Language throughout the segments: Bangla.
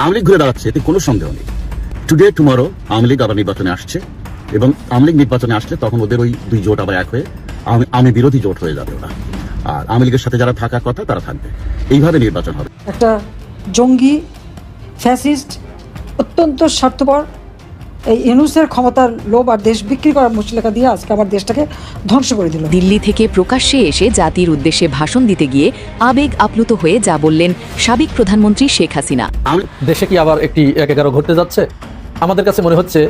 আওয়ামী লীগ ঘুরে দাঁড়াচ্ছে, এতে কোনো সন্দেহ নেই। টুডে টুমারো আওয়ামী লীগ আবার নির্বাচনে আসছে এবং আওয়ামী লীগ নির্বাচনে আসলে তখন ওদের ওই দুই জোট আবার এক হয়ে আমি বিরোধী জোট হয়ে যাবে ওরা। আর আওয়ামী লীগের সাথে যারা থাকার কথা, তারা থাকবে। এইভাবে নির্বাচন হবে। একটা জঙ্গি, ফ্যাসিস্ট, অত্যন্ত স্বার্থপর এই ইউনুসের ক্ষমতার লোভ আর দেশ বিক্রি করার মুচলেখা দিয়ে আজকে আমার দেশটাকে ধ্বংস করে দিল। দিল্লি থেকে প্রকাশ্যে এসে জাতির উদ্দেশ্যে ভাষণ দিতে গিয়ে আবেগ আপ্লুত হয়ে যা বললেন সাবেক প্রধানমন্ত্রী শেখ হাসিনা। দেশে কি আবার একটি এক এগারো ঘটতে যাচ্ছে? আমাদের কাছে মনে হচ্ছে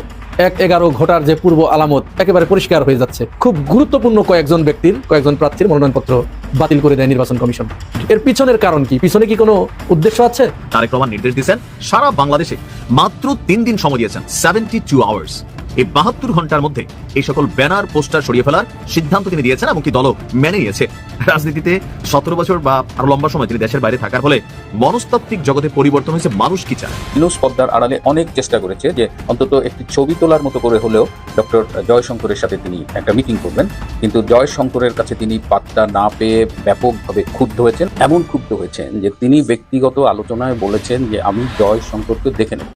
এক এগারো ঘটার যে পূর্ব আলামত একেবারে পরিষ্কার হয়ে যাচ্ছে। খুব গুরুত্বপূর্ণ কয়েকজন ব্যক্তির, কয়েকজন প্রার্থীর মনোনয়নপত্র বাতিল করে দেয় নির্বাচন কমিশন। এর পিছনের কারণ কি? পিছনে কি কোনো উদ্দেশ্য আছে? তারেক রহমান নির্দেশ দিয়েছেন, সারা বাংলাদেশে মাত্র তিন দিন সময় দিয়েছেন সেভেন্টি টু আওয়ার্স এই বাহাত্তর ঘণ্টার মধ্যে এই সকল ব্যানার, পোস্টার সরিয়ে ফেলার সিদ্ধান্ত তিনি দিয়েছেন এবং কি দলও মেনে নিয়েছে। রাজনীতিতে সতেরো বছর বা আরও লম্বা সময় তিনি দেশের বাইরে থাকার ফলে মনস্তাত্ত্বিক জগতে পরিবর্তন হয়েছে মানুষ কি চায়? ইউনুস পদ্মার আড়ালে অনেক চেষ্টা করেছে যে অন্তত একটি ছবি তোলার মতো করে হলেও ডক্টর জয়শঙ্করের সাথে তিনি একটা মিটিং করবেন। কিন্তু জয়শঙ্করের কাছে তিনি পাত্তা না পেয়ে ব্যাপকভাবে ক্ষুব্ধ হয়েছেন। এমন ক্ষুব্ধ হয়েছেন যে তিনি ব্যক্তিগত আলোচনায় বলেছেন যে আমি জয়শঙ্করকে দেখে নেব।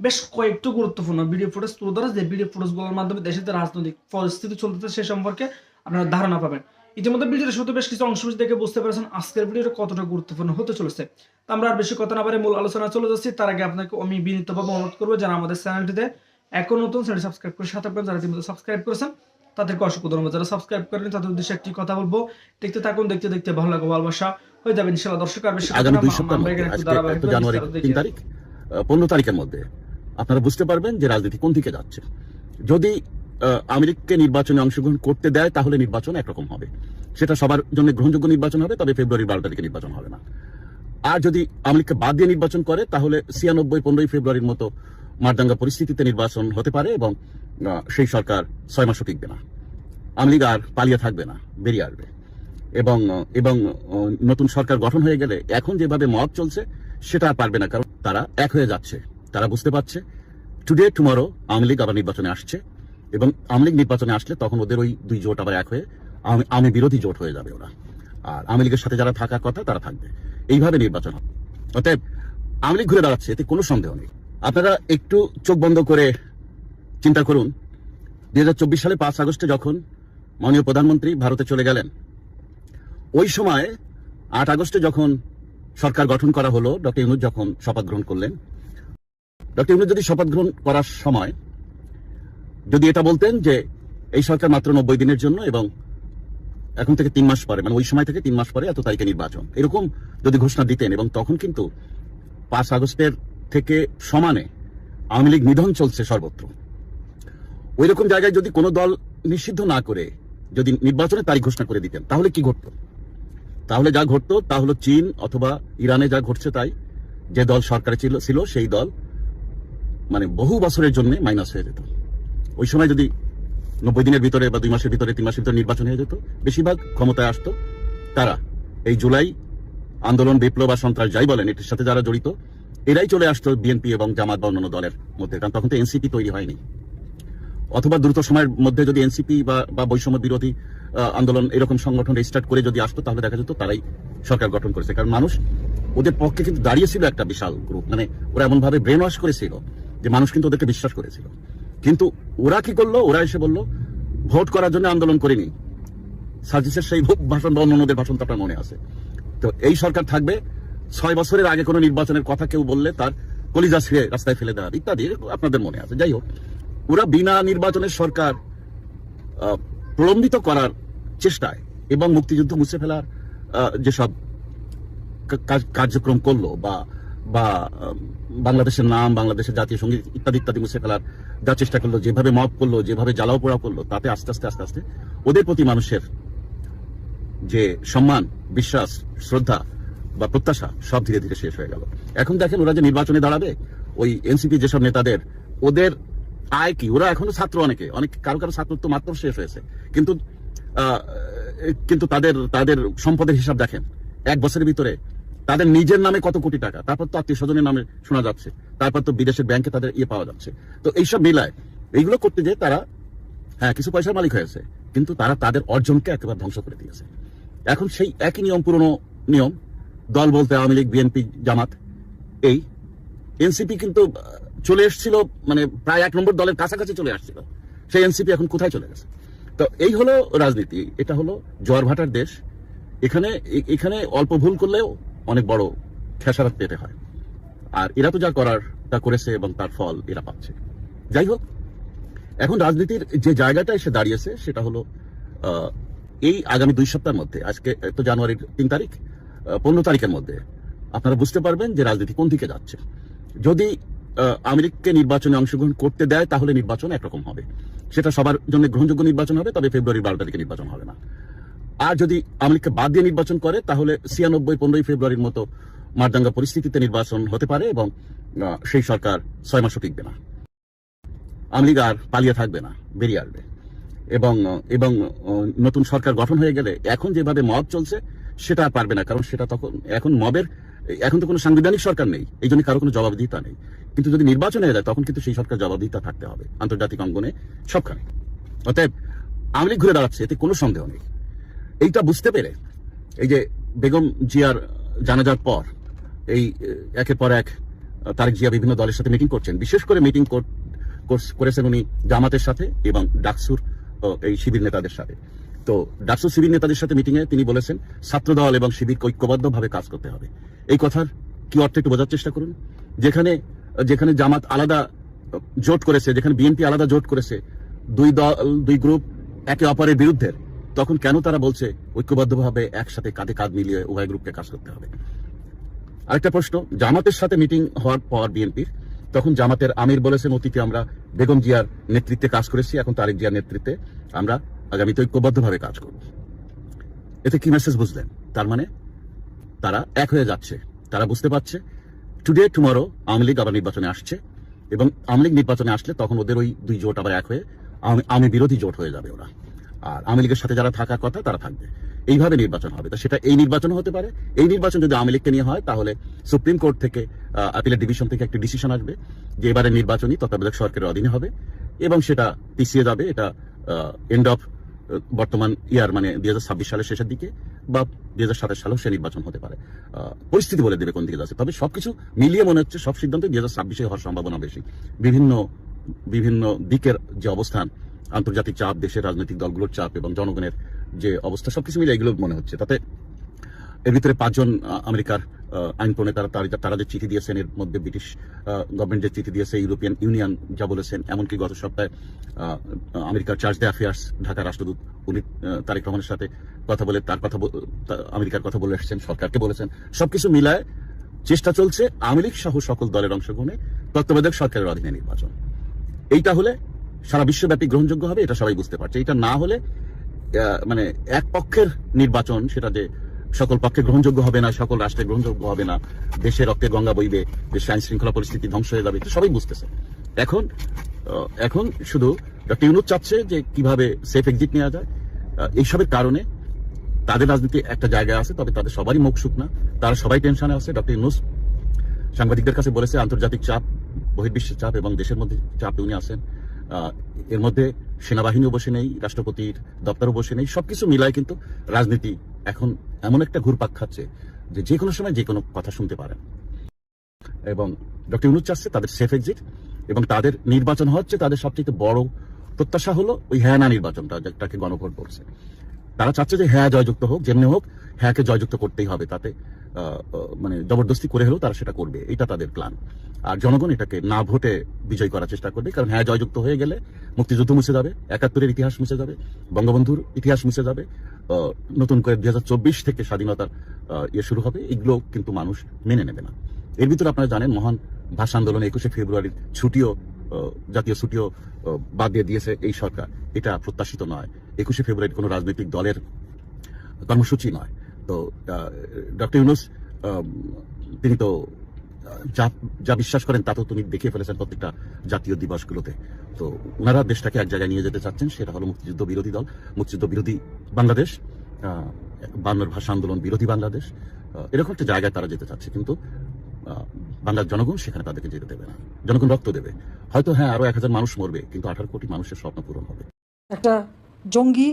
বেশ কয়েকটি গুরুত্বপূর্ণ ভিডিও ফুটেজ তুলে ধরা যে ভিডিও ফুটেজগুলোর মাধ্যমে দেশের যে রাজনৈতিক পরিস্থিতি চলতেছে সে সম্পর্কে আপনারা ধারণা পাবেন। ইতিমধ্যে ভিডিওটা শুধু বেশ কিছু অংশ দেখে বুঝতে পেরেছেন আজকের ভিডিওটা কতটা গুরুত্বপূর্ণ হতে চলেছে। তো আমরা আর বেশি কথা না পারে মূল আলোচনা চলে যাচ্ছি। তার আগে আপনাকে আমি বিনীতভাবে অনুরোধ করব যারা আমাদের চ্যানেলটিতে এখন নতুন চ্যানেল সাবস্ক্রাইব করে সাথে থাকবেন যারা ইতিমধ্যে সাবস্ক্রাইব করেছেন তাদেরকে অসংখ্য ধন্যবাদ। যারা সাবস্ক্রাইব করেন তাদের উদ্দেশ্যে একটি কথা বলব দেখতে থাকুন দেখতে দেখতে ভালো লাগবে ভালোবাসা হয়ে যাবে ইনশাআল্লাহ। দর্শক আর বেশি আমরা এখানে আজকে জানুয়ারি তিন তারিখ পনেরো তারিখের মধ্যে আপনারা বুঝতে পারবেন যে রাজনীতি কোন দিকে যাচ্ছে। যদি আমেরিককে নির্বাচনে অংশগ্রহণ করতে দেয়, তাহলে নির্বাচন একরকম হবে। সেটা সবার জন্য গ্রহণযোগ্য নির্বাচন হবে, তবে ফেব্রুয়ারি বারো তারিখে নির্বাচন হবে না। আর যদি আমেরিককে বাদ দিয়ে নির্বাচন করে, তাহলে ছিয়ানব্বই, পনেরোই ফেব্রুয়ারির মতো মারদাঙ্গা পরিস্থিতিতে নির্বাচন হতে পারে এবং সেই সরকার ছয় মাসও টিকবে না। আওয়ামী আর পালিয়ে থাকবে না, বেরিয়ে আসবে। এবং এবং নতুন সরকার গঠন হয়ে গেলে এখন যেভাবে মত চলছে, সেটা পারবে না, কারণ তারা এক হয়ে যাচ্ছে। তারা বুঝতে পারছে টুডে টুমরো আওয়ামী লীগ আবার নির্বাচনে আসছে এবং আওয়ামী লীগ নির্বাচনে আসলে তখন ওদের ওই দুই জোট আবার এক হয়ে আওয়ামী বিরোধী জোট হয়ে যাবে ওরা। আর আওয়ামী লীগের সাথে যারা থাকার কথা, তারা থাকবে। এইভাবে নির্বাচন হবে। অতএব আওয়ামী লীগ ঘুরে দাঁড়াচ্ছে, এতে কোনো সন্দেহ নেই। আপনারা একটু চোখ বন্ধ করে চিন্তা করুন। দুই হাজার চব্বিশ সালে পাঁচ আগস্টে যখন মাননীয় প্রধানমন্ত্রী ভারতে চলে গেলেন, ওই সময় আট আগস্টে যখন সরকার গঠন করা হলো, ডক্টর ইউনুস যখন শপথ গ্রহণ করলেন ডক্টর ইউনুস যদি শপথ গ্রহণ করার সময় যদি এটা বলতেন যে এই সরকার মাত্র নব্বই দিনের জন্য এবং এখন থেকে তিন মাস পরে মানে ওই সময় থেকে তিন মাস পরে এত তারিখে নির্বাচন। এরকম যদি ঘোষণা দিতেন এবং তখন কিন্তু পাঁচ আগস্টের থেকে সমানে আওয়ামী লীগ নিধন চলছে সর্বত্র। ওই রকম জায়গায় যদি কোনো দল নিষিদ্ধ না করে যদি নির্বাচনের তারিখ ঘোষণা করে দিতেন, তাহলে কি ঘটত? তাহলে যা ঘটতো তা হলো চীন অথবা ইরানে যা ঘটছে তাই, যে দল সরকারে ছিল ছিল সেই দল মানে বহু বছরের জন্য মাইনাস হয়ে যেত। ওই সময় যদি নব্বই দিনের ভিতরে বা দুই মাসের ভিতরে, তিন মাসের ভিতরে নির্বাচন হয়ে যেত, বেশিরভাগ ক্ষমতায় আসতো তারা। এই জুলাই আন্দোলন, বিপ্লব বা সন্ত্রাস যাই বলেন, এটির সাথে যারা জড়িত, এরাই চলে আসতো বিএনপি এবং জামাত বা অন্যান্য দলের মধ্যে, কারণ তখন তো এনসিপি তৈরি হয়নি। অথবা দ্রুত সময়ের মধ্যে যদি এনসিপি বা বা বৈষম্য বিরোধী আন্দোলন এরকম সংগঠন রেজিস্টার্ট করে যদি আসতো, তাহলে দেখা যেত তারাই সরকার গঠন করেছে। কারণ মানুষ ওদের পক্ষে কিন্তু দাঁড়িয়েছিল একটা বিশাল গ্রুপ মানে ওরা এমন ভাবে ব্রেন ওয়াশ করেছিল যে মানুষ কিন্তু ওদেরকে বিশ্বাস করেছিল। কিন্তু ওরা কি করল? ওরা এসে বলল, ভোট করার জন্য আন্দোলন করিনি। সার্জিসের সেই ভাষণ বা অন্যদের ভাষণ তো আপনার মনে আছে। তো এই সরকার থাকবে, ছয় বছরের আগে কোনো নির্বাচনের কথা কেউ বললে তার কলিজা ছিঁড়ে রাস্তায় ফেলে দেওয়া ইত্যাদি আপনাদের মনে আছে। যাই হোক, ওরা বিনা নির্বাচনের সরকার প্রলম্বিত করার চেষ্টায় এবং মুক্তিযুদ্ধ মুছে ফেলার যেসব কার্যক্রম করল বা বা বাংলাদেশের নাম, বাংলাদেশের জাতীয় সংগীত ইত্যাদি ইত্যাদি মুছে ফেলার যা চেষ্টা করল, যেভাবে মত করল, যেভাবে জ্বালাও পোড়া করল, তাতে আস্তে আস্তে আস্তে আস্তে ওদের প্রতি মানুষের যে সম্মান, বিশ্বাস, শ্রদ্ধা বা প্রত্যাশা সব ধীরে ধীরে শেষ হয়ে গেল। এখন দেখেন ওরা যে নির্বাচনে দাঁড়াবে, ওই এনসিপি যেসব নেতাদের, ওদের আয় কি? ওরা এখনও ছাত্র অনেকে, অনেক, কারও কারও ছাত্র তো মাত্র শেষ হয়েছে। কিন্তু কিন্তু তাদের তাদের সম্পদের হিসাব দেখেন, এক বছরের ভিতরে তাদের নিজের নামে কত কোটি টাকা? তারপর তো আত্মীয় স্বজনের নামে শোনা যাচ্ছে। তারপর তো বিদেশের ব্যাংকে তাদের ইয়ে পাওয়া যাচ্ছে। তো এইসব মিলায় এইগুলো করতে যে তারা হ্যাঁ কিছু পয়সার মালিক হয়েছে কিন্তু তারা তাদের অর্জনকে একেবারে ধ্বংস করে দিয়েছে। এখন সেই একই নিয়ম, পুরনো নিয়ম, দল বলতে আওয়ামী লীগ, বিএনপি, জামাত, এই এনসিপি কিন্তু চলে এসেছিল মানে প্রায় এক নম্বর দলের কাছাকাছি চলে আসছিল। সেই এনসিপি এখন কোথায় চলে গেছে? তো এই হলো রাজনীতি, এটা হলো জোয়ার ভাটার দেশ। এখানে এখানে অল্প ভুল করলেও অনেক বড় খেসারাত পেতে হয়। আর এরা তো যা করার, তা করেছে এবং তার ফল এরা পাচ্ছে। যাই হোক, এখন রাজনীতির যে জায়গাটা এসে দাঁড়িয়েছে, সেটা হলো এই আগামী দুই সপ্তাহের মধ্যে, আজকে তো জানুয়ারির তিন তারিখ পনেরো তারিখের মধ্যে, আপনারা বুঝতে পারবেন যে রাজনীতি কোন দিকে যাচ্ছে। যদি আমেরিকাকে নির্বাচনে অংশগ্রহণ করতে দেয়, তাহলে নির্বাচন একরকম হবে। সেটা সবার জন্য গ্রহণযোগ্য নির্বাচন হবে, তবে ফেব্রুয়ারি বারো তারিখে নির্বাচন হবে না। আর যদি আমেরিকা বাদ দিয়ে নির্বাচন করে, তাহলে ছিয়ানব্বই, পনেরোই ফেব্রুয়ারির মতো মারদাঙ্গা পরিস্থিতিতে নির্বাচন হতে পারে এবং সেই সরকার ছয় মাসও টিকবে না। আওয়ামী লীগ আর পালিয়ে থাকবে না, বেরিয়ে আসবে। এবং এবং নতুন সরকার গঠন হয়ে গেলে এখন যেভাবে মব চলছে, সেটা আর পারবে না, কারণ সেটা তখন, এখন মবের, এখন তো কোনো সাংবিধানিক সরকার নেই, এই জন্য কারও কোনো জবাবদিহিতা নেই। কিন্তু যদি নির্বাচন হয়ে যায়, তখন কিন্তু সেই সরকার জবাবদিহিতা থাকতে হবে, আন্তর্জাতিক অঙ্গনে সবখানে। অতএব আওয়ামী লীগ ঘুরে দাঁড়াচ্ছে, এতে কোনো সন্দেহ নেই। এইটা বুঝতে পেরে এই যে বেগম জিয়ার জানাজার পর এই একের পর এক তারেক জিয়া বিভিন্ন দলের সাথে মিটিং করছেন। বিশেষ করে মিটিং করেছেন উনি জামাতের সাথে এবং ডাকসুর এই শিবির নেতাদের সাথে। তো ডাকসুর শিবির নেতাদের সাথে মিটিং এ তিনি বলেছেন, ছাত্র দল এবং শিবির ঐক্যবদ্ধভাবে কাজ করতে হবে। এই কথার কি অর্থ একটু বোঝার চেষ্টা করুন? যেখানে যেখানে জামাত আলাদা, জোট করেছে, যেখানে বিএনপি আলাদা জোট করেছে, দুই দল, দুই গ্রুপ একে অপরের বিরুদ্ধে তখন কেন তারা বলছে ঐক্যবদ্ধভাবে একসাথে কাঁধে কাঁধ মিলিয়ে উভয় গ্রুপকে কাজ করতে হবে? আরেকটা প্রশ্ন, জামাতের সাথে মিটিং হওয়ার পর বিএনপির, তখন জামাতের আমির বলেছেন অতীতে আমরা বেগম জিয়ার নেতৃত্বে কাজ করেছি, এখন তারেক জিয়ার নেতৃত্বে আমরা আগামীতে ঐক্যবদ্ধভাবে কাজ করব। এতে কি মেসেজ বুঝলেন? তার মানে তারা এক হয়ে যাচ্ছে। তারা বুঝতে পারছে টুডে টুমরো আওয়ামী লীগ আবার নির্বাচনে আসছে। এবং আওয়ামী লীগ নির্বাচনে আসলে তখন ওদের ওই দুই জোট আবার এক হয়ে আওয়ামী বিরোধী জোট হয়ে যাবে ওরা। আর আওয়ামী লীগের সাথে যারা থাকার কথা, তারা থাকবে। এইভাবে নির্বাচন হবে। তা সেটা এই নির্বাচন হতে পারে। এই নির্বাচন যদি আওয়ামী লীগকে নিয়ে হয়, তাহলে সুপ্রিম কোর্ট থেকে আপিলের ডিভিশন থেকে একটা ডিসিশন আসবে যে এবারে নির্বাচনই তত্ত্বাবধায়ক সরকারের অধীনে হবে এবং সেটা পিছিয়ে যাবে। এটা এন্ড অফ বর্তমান ইয়ার মানে দুই হাজার ছাব্বিশ সালের শেষের দিকে বা দুই হাজার সাতাশ সালেও সে নির্বাচন হতে পারে। পরিস্থিতি বলে দেবে কোন দিকে যাচ্ছে। তবে সবকিছু মিলিয়ে মনে হচ্ছে সব সিদ্ধান্ত দুই হাজার ছাব্বিশে হওয়ার সম্ভাবনা বেশি। বিভিন্ন বিভিন্ন দিকের যে অবস্থান আন্তর্জাতিক চাপ, দেশের রাজনৈতিক দলগুলোর চাপ এবং জনগণের যে অবস্থা, সবকিছু মিলে এগুলো মনে হচ্ছে। তাতে এর ভিতরে পাঁচজন আমেরিকার আইন প্রণেতারা তারা যে চিঠি দিয়েছেন, এর মধ্যে ব্রিটিশ গভর্নমেন্ট যে চিঠি দিয়েছে, ইউরোপিয়ান ইউনিয়ন যা বলেছেন, এমনকি গত সপ্তাহে আমেরিকার চার্জ দ্য অ্যাফেয়ার্স ঢাকা রাষ্ট্রদূত উনি তারেক রহমানের সাথে কথা বলে, তার কথা আমেরিকার কথা বলে এসেছেন, সরকারকে বলেছেন। সবকিছু মিলায় চেষ্টা চলছে, আওয়ামী লীগ সহ সকল দলের অংশগ্রহণে তত্ত্বাবধায়ক সরকারের অধীনে নির্বাচন। এইটা হলে সারা বিশ্বব্যাপী গ্রহণযোগ্য হবে, এটা সবাই বুঝতে পারছে। এটা না হলে মানে এক পক্ষের নির্বাচন, সেটা যে সকল পক্ষে গ্রহণযোগ্য হবে না, সকল রাষ্ট্রে গ্রহণযোগ্য হবে না, দেশে রক্তে গঙ্গা বইবে, দেশে আইন শৃঙ্খলা পরিস্থিতি ধ্বংস হয়ে যাবে সবাই বুঝতেছে। এখন এখন শুধু ডক্টর ইউনুস চাচ্ছে যে কীভাবে সেফ এক্সিট নেওয়া যায় এইসবের কারণে তাদের রাজনীতি একটা জায়গায় আছে, তবে তাদের সবারই মুখ শুক না তারা সবাই টেনশনে আছে। ডক্টর ইউনুস সাংবাদিকদের কাছে বলেছে, আন্তর্জাতিক চাপ, বহির্বিশ্বের চাপ এবং দেশের মধ্যে চাপে, উনি আছেন। এর মধ্যে সেনাবাহিনীও বসে নেই, রাষ্ট্রপতির দপ্তরও বসে নেই, সবকিছু মিলায় কিন্তু রাজনীতি এখন এমন একটা ঘুরপাক খাচ্ছে যে যে কোনো সময় যে কোনো কথা শুনতে পারেন। এবং ডক্টর ইউনুস চাচ্ছে তাদের সেফ এক্সিট এবং তাদের নির্বাচন হচ্ছে, তাদের সবচেয়ে বড় প্রত্যাশা হলো ওই হ্যাঁ না নির্বাচনটা যেটাকে গণভোট বলছে। তারা চাচ্ছে যে হ্যাঁ জয়যুক্ত হোক, যেমনি হোক হ্যাঁকে জয়যুক্ত করতেই হবে, তাতে মানে জবরদস্তি করে হলেও তারা সেটা করবে। এটা তাদের প্ল্যান আর জনগণ এটাকে না ভোটে বিজয় করার চেষ্টা করবে, কারণ হ্যাঁ জয়যুক্ত হয়ে গেলে মুক্তিযুদ্ধ মুছে যাবে, একাত্তরের ইতিহাস মুছে যাবে, বঙ্গবন্ধুর ইতিহাস মুছে যাবে নতুন করে দুই হাজার চব্বিশ থেকে স্বাধীনতার ইয়ে শুরু হবে। এগুলো কিন্তু মানুষ মেনে নেবে না। এর ভিতরে আপনারা জানেন, মহান ভাষা আন্দোলন একুশে ফেব্রুয়ারির ছুটিও জাতীয় ছুটিও বাদ দিয়ে দিয়েছে এই সরকার। এটা প্রত্যাশিত নয়। একুশে ফেব্রুয়ারি কোনো রাজনৈতিক দলের কর্মসূচি নয়। তো ডক্টর ইউনুস তিনি তো যা যা বিশ্বাস করেন তা তো তুমি দেখিয়ে ফেলেছেন প্রত্যেকটা জাতীয় দিবসগুলোতে। তো ওনারা দেশটাকে এক জায়গায় নিয়ে যেতে চাচ্ছেন, সেটা হলো মুক্তিযুদ্ধ বিরোধী দল, মুক্তিযুদ্ধ বিরোধী বাংলাদেশ বাংলার ভাষা আন্দোলন বিরোধী বাংলাদেশ এরকম একটা জায়গায় তারা যেতে চাচ্ছে, কিন্তু বাংলার জনগণ সেখানে তাদেরকে যেতে দেবে না। জনগণ রক্ত দেবে। হয়তো হ্যাঁ আরও এক হাজার মানুষ মরবে, কিন্তু আঠারো কোটি মানুষের স্বপ্ন পূরণ হবে। একটা জঙ্গি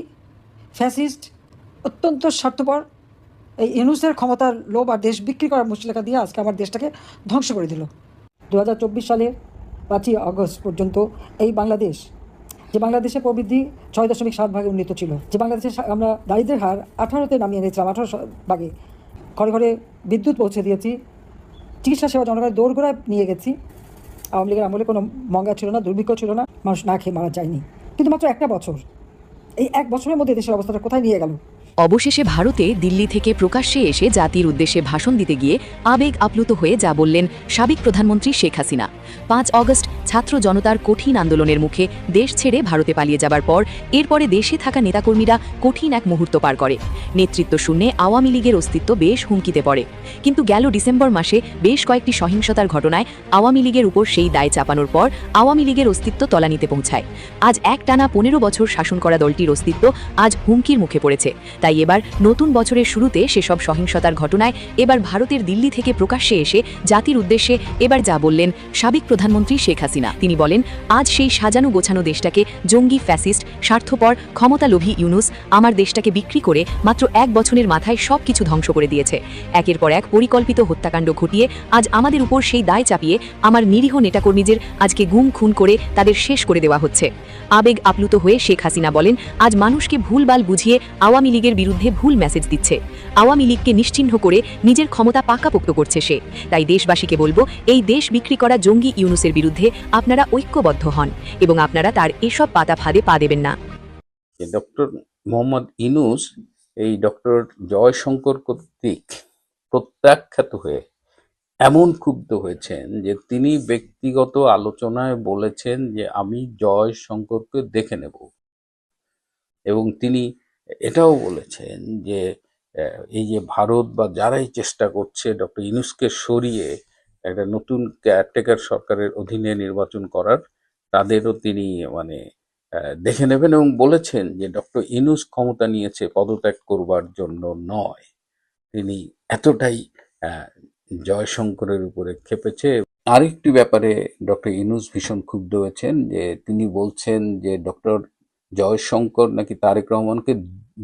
ফ্যাসিস্ট অত্যন্ত স্বার্থপর এই ইউনুসের ক্ষমতার লোভ আর দেশ বিক্রি করার মুচলেখা দিয়ে আজকে আমার দেশটাকে ধ্বংস করে দিল। দু হাজার চব্বিশ সালের পাঁচই আগস্ট পর্যন্ত এই বাংলাদেশ, যে বাংলাদেশের প্রবৃদ্ধি ছয় দশমিক সাত ভাগে উন্নীত ছিল, যে বাংলাদেশে আমরা দারিদ্রের হার আঠারোতে নামিয়ে এনেছিলাম আঠারো ভাগে। ঘরে ঘরে বিদ্যুৎ পৌঁছে দিয়েছি, চিকিৎসা সেবা জনগণের দৌড়গোড়ায় নিয়ে গেছি। আওয়ামী লীগের আমলে কোনো মঙ্গা ছিল না, দুর্ভিক্ষ ছিল না, মানুষ না খেয়ে মারা যায়নি। কিন্তু মাত্র একটা বছর, এই এক বছরের মধ্যে দেশের অবস্থাটা কোথায় নিয়ে গেল? অবশেষে ভারতে দিল্লি থেকে প্রকাশ্যে এসে জাতির উদ্দেশ্যে ভাষণ দিতে গিয়ে আবেগ আপ্লুত হয়ে যা বললেন সাবেক প্রধানমন্ত্রী শেখ হাসিনা। পাঁচ অগস্ট ছাত্র জনতার কঠিন আন্দোলনের মুখে দেশ ছেড়ে ভারতে পালিয়ে যাবার পর এরপরে দেশে থাকা নেতাকর্মীরা কঠিন এক মুহূর্ত পার করে। নেতৃত্ব শূন্যে আওয়ামী লীগের অস্তিত্ব বেশ হুমকিতে পড়ে। কিন্তু গেল ডিসেম্বর মাসে বেশ কয়েকটি সহিংসতার ঘটনায় আওয়ামী লীগের উপর সেই দায় চাপানোর পর আওয়ামী লীগের অস্তিত্ব তলানিতে পৌঁছায়। আজ এক টানা পনেরো বছর শাসন করা দলটির অস্তিত্ব আজ হুমকির মুখে পড়েছে। তাই এবার নতুন বছরের শুরুতে সেসব সহিংসতার ঘটনায় এবার ভারতের দিল্লি থেকে প্রকাশ্যে এসে জাতির উদ্দেশ্যে এবার যা বললেন সাবেক প্রধানমন্ত্রী শেখ হাসিনা। তিনি বলেন, আজ সেই সাজানো গোছানো দেশটাকে জঙ্গি ফ্যাসিস্ট, স্বার্থপর, ক্ষমতালোভী ইউনুস আমার দেশটাকে বিক্রি করে মাত্র এক বছরের মাথায় সব কিছু ধ্বংস করে দিয়েছে। একের পর এক পরিকল্পিত হত্যাকাণ্ড ঘটিয়ে আজ আমাদের উপর সেই দায় চাপিয়ে আমার নিরীহ নেতাকর্মীদের আজকে গুম খুন করে তাদের শেষ করে দেওয়া হচ্ছে। আবেগ আপ্লুত হয়ে শেখ হাসিনা বলেন, আজ মানুষকে ভুলবাল বুঝিয়ে আওয়ামী লীগের বিরুদ্ধে ভুল মেসেজ দিচ্ছে। আওয়ামী লীগকে নিশ্চিহ্ন করে নিজের ক্ষমতা পাকাপোক্ত করছে সে। তাই দেশবাসীকে বলব, এই দেশ বিক্রি করা জঙ্গি ইউনুসের বিরুদ্ধে আপনারা ঐক্যবদ্ধ হন এবং আপনারা তার এসব পাতা ফাঁদে পা দেবেন না। ডক্টর মোহাম্মদ ইনুস এই ডক্টর জয়শঙ্কর কর্তৃক প্রত্যাখ্যাত হয়ে এমন ক্ষুব্ধ হয়েছেন যে তিনি ব্যক্তিগত আলোচনায় বলেছেন যে আমি জয়শঙ্করকে দেখে নেব। এবং তিনি এটাও বলেছেন যে এই যে ভারত বা যারাই চেষ্টা করছে ডক্টর ইনুসকে সরিয়ে একটা নতুন কেয়ারটেকার সরকারের অধীনে নির্বাচন করার, তাদেরও তিনি মানে দেখে নেবেন এবং বলেছেন যে ডক্টর ইনুস ক্ষমতা নিয়েছে পদত্যাগ করবার জন্য নয়। তিনি এতটাই জয়শঙ্করের উপরে খেপেছে। আরেকটি ব্যাপারে ডক্টর ইনুস ভীষণ ক্ষুব্ধ হয়েছেন যে তিনি বলছেন যে ডক্টর জয়শঙ্কর নাকি তারেক রহমানকে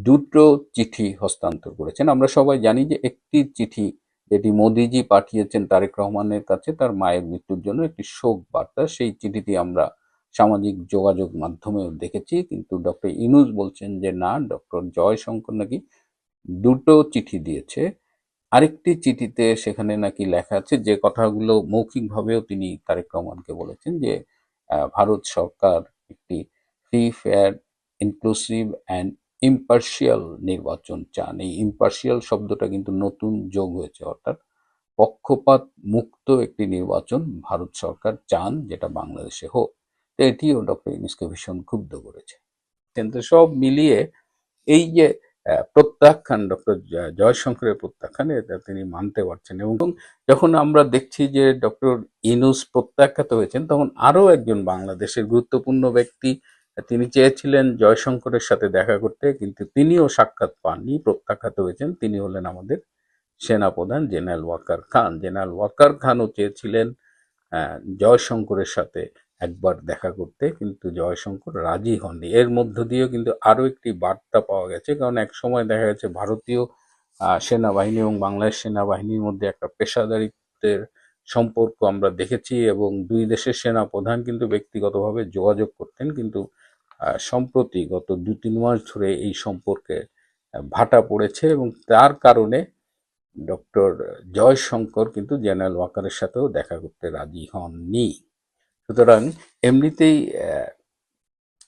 দুটো চিঠি হস্তান্তর করেছেন। আমরা সবাই জানি যে একটি চিঠি যেটি মোদিজি পাঠিয়েছেন তারেক রহমানের কাছে, তার মায়ের মৃত্যুর জন্য একটি শোক বার্তা। সেই চিঠিটি আমরা সামাজিক যোগাযোগ মাধ্যমেও দেখেছি, কিন্তু ডক্টর ইনুজ বলছেন যে না, ডক্টর জয়শঙ্কর নাকি দুটো চিঠি দিয়েছে। আরেকটি চিঠিতে সেখানে নাকি লেখা আছে যে কথাগুলো মৌখিকভাবেও তিনি তারেক রহমানকে বলেছেন যে ভারত সরকার একটি free fair inclusive and impartial নির্বাচন চান। এই ইম্পার্শিয়াল শব্দটা কিন্তু নতুন যোগ হয়েছে, অর্থাৎ পক্ষপাত মুক্ত একটি নির্বাচন ভারত সরকার চান, যেটা বাংলাদেশে হোক। তো এটিও ডক্টর ইউনুসকে ভীষণ ক্ষুব্ধ করেছে। কিন্তু সব মিলিয়ে এই যে প্রত্যাখ্যান, ডক্টর জয়শঙ্করের প্রত্যাখ্যান, এটা তিনি মানতে পারছেন এবং যখন আমরা দেখছি যে ডক্টর ইনুস প্রত্যাখ্যাত হয়েছেন, তখন আরও একজন বাংলাদেশের গুরুত্বপূর্ণ ব্যক্তি তিনি চেয়েছিলেন জয়শঙ্করের সাথে দেখা করতে, কিন্তু তিনিও সাক্ষাৎ পাননি, প্রত্যাখ্যাত হয়েছেন। তিনি হলেন আমাদের সেনাপ্রধান জেনারেল ওয়াকার খান। জেনারেল ওয়াকার খানও চেয়েছিলেন জয়শঙ্করের সাথে একবার দেখা করতে, কিন্তু জয়শঙ্কর রাজি হননি। এর মধ্য দিয়েও কিন্তু আরও একটি বার্তা পাওয়া গেছে, কারণ এক সময় দেখা গেছে ভারতীয় সেনাবাহিনী এবং বাংলাদেশ সেনাবাহিনীর মধ্যে একটা পেশাদারিত্বের সম্পর্ক আমরা দেখেছি এবং দুই দেশের সেনা প্রধান কিন্তু ব্যক্তিগতভাবে যোগাযোগ করতেন, কিন্তু সম্প্রতি গত দু তিন মাস ধরে এই সম্পর্কে ভাটা পড়েছে এবং তার কারণে ডক্টর জয়শঙ্কর কিন্তু জেনারেল ওয়াকারের সাথেও দেখা করতে রাজি হননি। সুতরাং এমনিতেই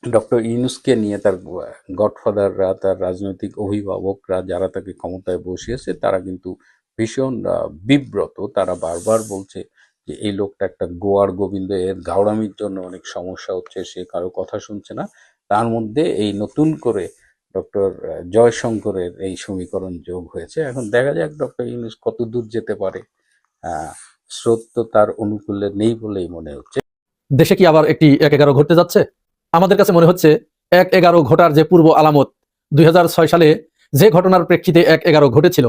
ডক্টর ইউনুসকে নিয়ে তার গডফাদাররা, তার রাজনৈতিক অভিভাবকরা যারা তাকে ক্ষমতায় বসিয়েছে, তারা কিন্তু ভীষণ বিব্রত। তারা বারবার বলছে যে, এই লোকটা একটা গোয়ার গোবিন্দ, এর গাওড়ামির জন্য অনেক সমস্যা হচ্ছে, সে কারও কথা শুনছে না। তার মধ্যে এই নতুন করে ডক্টর জয়শঙ্করের এই সমীকরণ যোগ হয়েছে। এখন দেখা যাক ডক্টর ইউনুস কত দূর যেতে পারে। স্রোত তো তার অনুকূলে নেই বলেই মনে হচ্ছে। দেশে কি আবার একটি এক এগারো ঘটতে যাচ্ছে? আমাদের কাছে মনে হচ্ছে এক এগারো ঘটার যে পূর্ব আলামত, দুই হাজার ছয় সালে যে ঘটনার প্রেক্ষিতে এক এগারো ঘটেছিল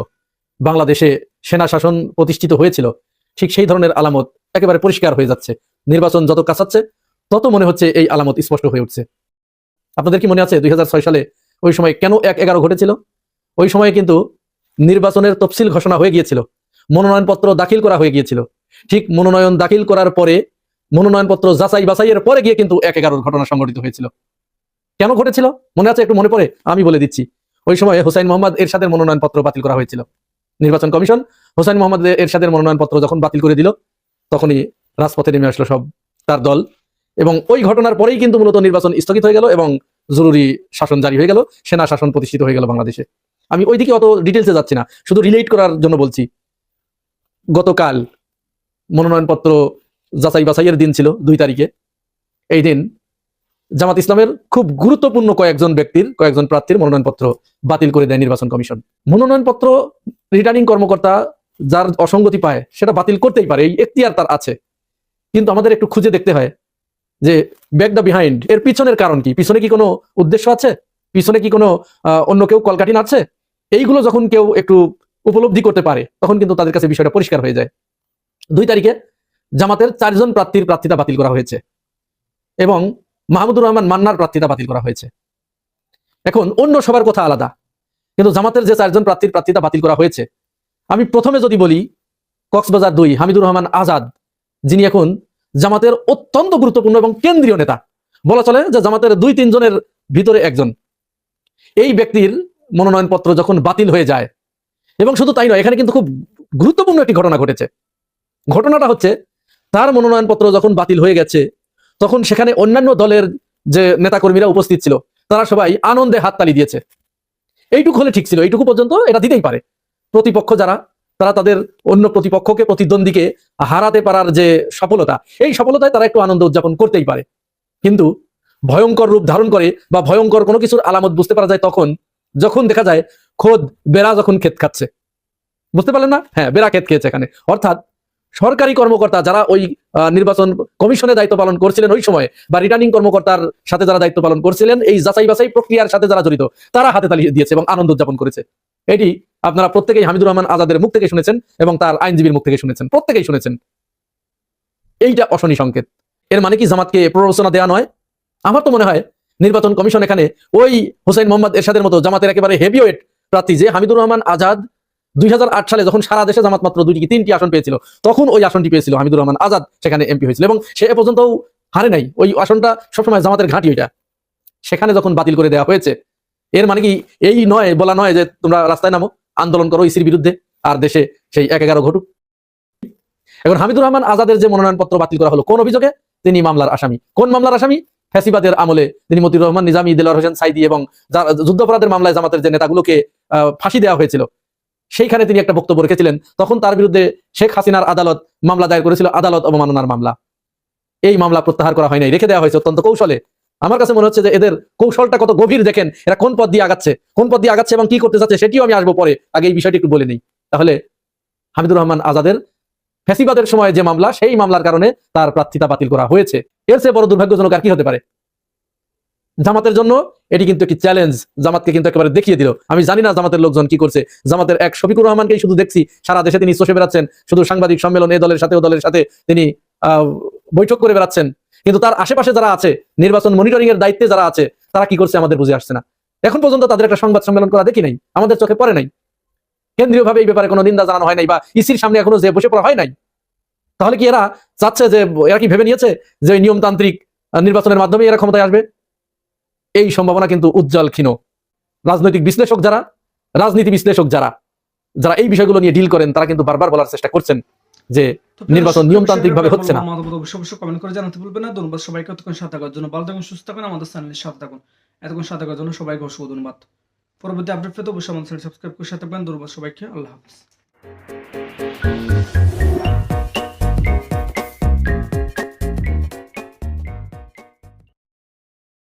বাংলাদেশে সেনা শাসন প্রতিষ্ঠিত হয়েছিল, ঠিক সেই ধরনের আলামত একেবারে পরিষ্কার হয়ে যাচ্ছে। নির্বাচন যত কাছাচ্ছে তত মনে হচ্ছে এই আলামত স্পষ্ট হয়ে উঠছে। আপনাদের কি মনে আছে দুই হাজার ছয় সালে ওই সময় কেন এক এগারো ঘটেছিল? ওই সময়ে কিন্তু নির্বাচনের তফসিল ঘোষণা হয়ে গিয়েছিল। মনোনয়নপত্র দাখিল করা হয়ে গিয়েছিল। ঠিক মনোনয়ন দাখিল করার পরে মনোনয়নপত্র যাচাই বাছাইয়ের পরে গিয়ে কিন্তু এক এগারোর ঘটনা সংঘটিত হয়েছিল। কেন ঘটেছিল? মনে আছে একটু মনে পড়ে? আমি বলে দিচ্ছি। ওই সময় হোসাইন মোহাম্মদ এরশাদের মনোনয়নপত্র বাতিল করা হয়েছিল। নির্বাচন কমিশন। হোসাইন মোহাম্মদ এরশাদের মনোনয়নপত্র যখন বাতিল করে দিল, তখনই রাজপথে নেমে আসলো সব তার দল। এবং ওই ঘটনার পরেই কিন্তু মূলত নির্বাচন স্থগিত হয়ে গেল এবং জরুরি শাসন জারি হয়ে গেল, সেনা শাসন প্রতিষ্ঠিত হয়ে গেল বাংলাদেশে। আমি ওই দিকে অত ডিটেলসে যাচ্ছি না, শুধু রিলেট করার জন্য বলছি, গতকাল মনোনয়নপত্র যাচাই বাছাইয়ের দিন ছিল দুই তারিখে। এই দিন জামাত ইসলামের খুব গুরুত্বপূর্ণ কয়েকজন ব্যক্তির, কয়েকজন প্রার্থীর মনোনয়নপত্র বাতিল করে দেয় নির্বাচন কমিশন। মনোনয়নপত্র রিটার্নিং কর্মকর্তা যার অসঙ্গতি পায়, সেটা বাতিল করতেই পারে, এই এখতিয়ার তার আছে। কিন্তু আমাদের একটু খুঁজে দেখতে হয় যে ব্যাক দ্য বিহাইন্ড এর পিছনের কারণ কি? পিছনে কি কোনো উদ্দেশ্য আছে? পিছনে কি কোনো অন্য কেউ কলকাঠি আছে এইগুলো যখন কেউ একটু উপলব্ধি করতে পারে, তখন কিন্তু তাদের কাছে বিষয়টা পরিষ্কার হয়ে যায়। দুই তারিখে জামাতের চারজন প্রার্থীর প্রার্থিতা বাতিল করা হয়েছে। এবং মাহমুদুর রহমান মান্নার প্রার্থিতা বাতিল করা হয়েছে। এখন অন্য সবার কথা আলাদা। কিন্তু জামাতের যে চারজন প্রার্থীর প্রার্থিতা বাতিল করা হয়েছে, আমি প্রথমে যদি বলি কক্সবাজার দুই, হামিদুর রহমান আজাদ, যিনি এখন জামাতের অত্যন্ত গুরুত্বপূর্ণ এবং কেন্দ্রীয় নেতা। বলা চলে যে জামাতের দুই তিনজনের ভিতরে একজন। এই ব্যক্তির মনোনয়নপত্র যখন বাতিল হয়ে যায়, এবং শুধু তাই নয়, এখানে কিন্তু খুব গুরুত্বপূর্ণ একটি ঘটনা ঘটেছে। ঘটনাটা হচ্ছে, তার মনোনয়নপত্র যখন বাতিল হয়ে গেছে তখন সেখানে অন্যান্য দলের যে নেতাকর্মীরা উপস্থিত ছিল, তারা সবাই আনন্দে হাততালি দিয়েছে। এইটুকু হলে ঠিক ছিল, এইটুকু পর্যন্ত এটা দিতেই পারে। প্রতিপক্ষ যারা, তারা তাদের অন্য প্রতিপক্ষকে, প্রতিদ্বন্দ্বীকে হারাতে পারার যে সফলতা, এই সফলতায় তারা একটু আনন্দ উদযাপন করতেই পারে। কিন্তু ভয়ঙ্কর রূপ ধারণ করে বা ভয়ঙ্কর কোনো কিছুর আলামত বুঝতে পারা যায় তখন, যখন দেখা যায় খোদ বেড়া যখন ক্ষেত খাচ্ছে। বুঝতে পারলেন না? হ্যাঁ বেড়া ক্ষেত খেয়েছে এখানে। অর্থাৎ সরকারি কর্মকর্তা যারা ওই নির্বাচন কমিশনে দায়িত্ব পালন করছিলেন ওই সময়, বা রিটার্নিং কর্মকর্তার সাথে যারা দায়িত্ব পালন করছিলেন, এই যাচাই বাছাই প্রক্রিয়ার সাথে যারা জড়িত, তারা হাতে তালি দিয়েছে এবং আনন্দ উদযাপন করেছে। এটি আপনারা প্রত্যেকেই হামিদুর রহমান আজাদের মুখ থেকে শুনেছেন এবং তার আইনজীবীর মুখ থেকে শুনেছেন, প্রত্যেকেই শুনেছেন। এইটা অশনি সংকেত। এর মানে কি জামাতকে প্ররোচনা দেওয়া নয়? আমার তো মনে হয় নির্বাচন কমিশন এখানে ওই হোসেন মোহাম্মদ এরশাদের মতো জামাতের একেবারে হেভিওয়েট প্রার্থী যে হামিদুর রহমান আজাদ দুই হাজার আট সালে যখন সারা দেশে জামাত মাত্র দুইটি তিনটি আসন পেয়েছিল, তখন ওই আসনটি পেয়েছিল হামিদুর রহমান আজাদ, সেখানে এমপি হয়েছিল এবং সে এ পর্যন্ত হারে নাই। ওই আসনটা সবসময় জামাতের ঘাঁটি ওইটা। সেখানে যখন বাতিল করে দেওয়া হয়েছে, এর মানে কি এই নয়, বলা নয় যে তোমরা রাস্তায় নামো, আন্দোলন করো ইসির বিরুদ্ধে, আর দেশে সেই এক এগারো ঘটুক। এখন হামিদুর রহমান আজাদের যে মনোনয়নপত্র বাতিল করা হলো, কোন অভিযোগে? তিনি মামলার আসামি। কোন মামলার আসামি? ফ্যাসিবাদের আমলে তিনি মতিউর রহমান, নিজামী দেলোয়ার হোসেন সাইদি এবং যুদ্ধাপরাধের মামলায় জামাতের যে নেতাগুলোকে ফাঁসি দেওয়া হয়েছিল সেইখানে তিনি একটা বক্তব্য রেখেছিলেন। তখন তার বিরুদ্ধে শেখ হাসিনার আদালত মামলা দায়ের করেছিল, আদালত অবমাননার মামলা। এই মামলা প্রত্যাহার করা হয়নি রেখে দেওয়া হয়েছে অত্যন্ত কৌশলে। আমার কাছে মনে হচ্ছে যে এদের কৌশলটা কত গভীর, দেখেন, এরা কোন পথ দিয়ে আগাচ্ছে, কোন পথ দিয়ে আগাচ্ছে এবং কি করতে চাচ্ছে সেটিও আমি আসব পরে, আগে এই বিষয়টি একটু বলে নিই। তাহলে হামিদুর রহমান আজাদের ফ্যাসিবাদের সময় যে মামলা, সেই মামলার কারণে তার প্রার্থিতা বাতিল করা হয়েছে। এর চেয়ে বড় দুর্ভাগ্যজনক আর কি হতে পারে? জামাতের জন্য, এটি কিন্তু একটি চ্যালেঞ্জ জামাতকে কিন্তু একেবারে দেখিয়ে দিল। আমি জানি না জামাতের লোকজন কি করছে। জামাতের এক শফিকুর রহমানকেই শুধু দেখছি। সারা দেশে তিনি চষে বেড়াচ্ছেন। শুধু সাংবাদিক সম্মেলন, এ দলের সাথে, ও দলের সাথে তিনি বৈঠক করে বেড়াচ্ছেন। কিন্তু তার আশেপাশে যারা আছে, নির্বাচন মনিটরিং এর দায়িত্বে যারা আছে, তারা কি করছে আমাদের বুঝে আসছে না। এখন পর্যন্ত তাদের একটা সংবাদ সম্মেলন করা দেখি নাই। আমাদের চোখে পড়ে নাই। কেন্দ্রীয় ভাবে এই ব্যাপারে কোনো নিন্দা জানানো হয় নাই বা ইসির সামনে এখনও যে বসে পড়া হয় নাই, তাহলে কি এরা চাচ্ছে যে, এরা কি ভেবে নিয়েছে যে নিয়মতান্ত্রিক নির্বাচনের মাধ্যমে এরা ক্ষমতায় আসবে? এই সম্ভাবনা কিন্তু উজ্জ্বল ক্ষীণ। রাজনৈতিক বিশ্লেষক যারা রাজনীতি বিশ্লেষক যারা যারা এই বিষয়গুলো নিয়ে ডিল করেন তারা কিন্তু বারবার বলার চেষ্টা করছেন যে নির্বাচন দর্শক, নিয়মতান্ত্রিকভাবে বিষয়টা হচ্ছে না। অবশ্যই অবশ্যই কমেন্ট করে জানাতে ভুলবেন না। ধন্যবাদ সবাইকে। এতক্ষণ সাথে থাকার জন্য ভালো থাকুন সুস্থ থাকুন আমাদের চ্যানেলের সাথে থাকুন। এতক্ষণ সাথে থাকার জন্য সবাইকে অসংখ্য ধন্যবাদ। পরবর্তী আপডেট পেতে অবশ্যই আমাদের চ্যানেল সাবস্ক্রাইব করে সাথে থাকবেন। ধন্যবাদ সবাইকে। আল্লাহ হাফিজ।